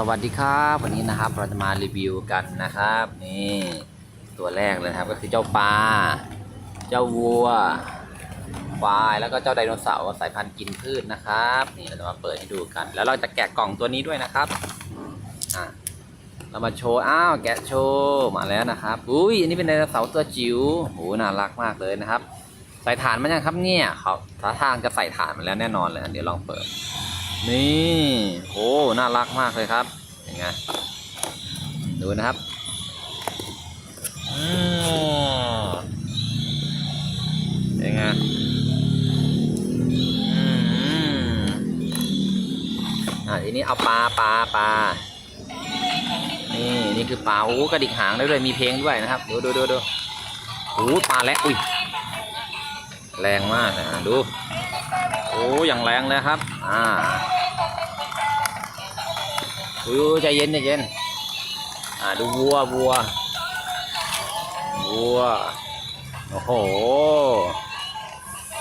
สวัสดีครับวันนี้นะครับเราจะมารีวิวกันนะครับนี่ตัวแรกเลยครับก็คือเจ้าปลาเจ้าวัวควายแล้วก็เจ้าไดโนเสาร์สายพันธุ์กินพืชนะครับนี่เราจะมาเปิดให้ดูกัน แล้วเราจะแกะกล่องตัวนี้ด้วยนะครับอะเรามาโชว์อ้าวแกะโชว์มาแล้วนะครับอุ้ยอันนี้เป็นไดโนเสาร์ตัวจิ๋วโหน่ารักมากเลยนะครับ ใส่ฐานมันยังครับเนี่ยเขาท่าทางจะใส่ฐานมันแล้วแน่นอนเลยเดี๋ยวลองเปิด นี่โอ้น่ารักมากเลยครับยังไงดูนะครับอืมยังไงอืมอะทีนี้เอาปลาปลาปลานี่นี่คือปลาโอ้กระดิกหางได้ด้วยมีเพลงด้วยนะครับดูดูดูดูโอ้ปลาแล้วอุ้ยแรงมากนะดู โอ้อย่างแรงเลยครับ อ่าอุ้ยใจเย็นใจเย็น อ่าดูวัววัววัว โอ้โห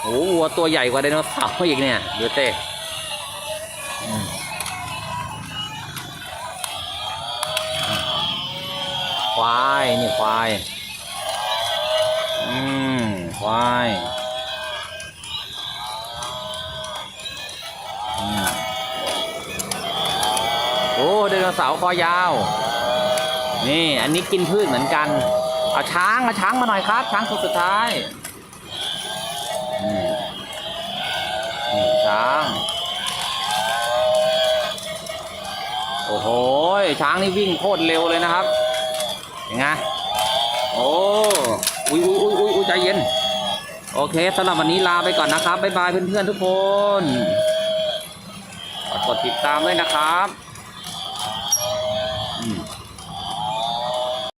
โอ้วัวตัวใหญ่กว่าไดโนเสาร์อีกเนี่ยดูเต้ควาย นี่ควาย อืม ควาย โอ้ไดโนเสาร์คอยาว นี่อันนี้กินพืชเหมือนกัน เอาช้างเอาช้างมาหน่อยครับ ช้างตัวสุดท้ายนี่ช้าง โอ้โห ช้างนี่วิ่งโคตรเร็วเลยนะครับยังไงโอ้อุ้ยอุ้ยอุ้ยอุ้ยใจเย็น โอเคสำหรับวันนี้ลาไปก่อนนะครับ บ๊ายบายเพื่อนๆทุกคน กดติดตามด้วยนะครับ